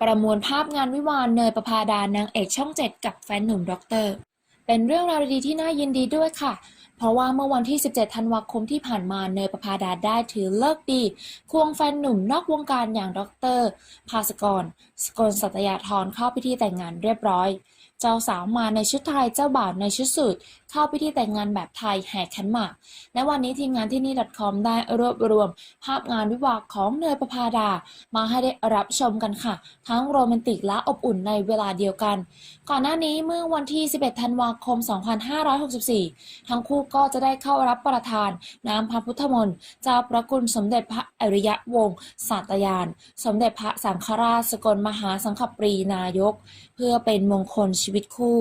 ประมวลภาพงานวิวาห์เนยประภาดานางเอกช่องเจ็ดกับแฟนหนุ่มด็อกเตอร์ เป็นเรื่องราวดีๆที่น่ายินดีด้วยค่ะ เพราะว่าเมื่อวันที่ 17 ธันวาคมที่ผ่านมาเนยประภาดาได้ถือเลิกดี ควงแฟนหนุ่มนอกวงการอย่างดรภาสกร สกลสัตยาธรเข้าพิธีแต่งงานเรียบร้อย เจ้าสาวมาในชุดไทยเจ้าบ่าวในชุดสูทเข้าพิธีแต่งงานแบบไทยแห่ขันหมากและวันนี้ทีมงานที่นี่ .com ได้รวบรวม ภาพงานวิวาห์ของเนยประภาดา มาให้ได้รับชมกันค่ะ ทั้งโรแมนติกและอบอุ่นในเวลาเดียวกัน ก่อนหน้านี้เมื่อวันที่ 11 ธันวาคม 2564 ทั้งคู่ก็จะได้เข้ารับประทาน น้ำพระพุทธมนต์เจ้าพระคุณสมเด็จพระอริยวงศ์สาตยาน สมเด็จพระสังฆราชสกลมหาสังฆปรีนายก เพื่อเป็นมงคลชีวิตคู่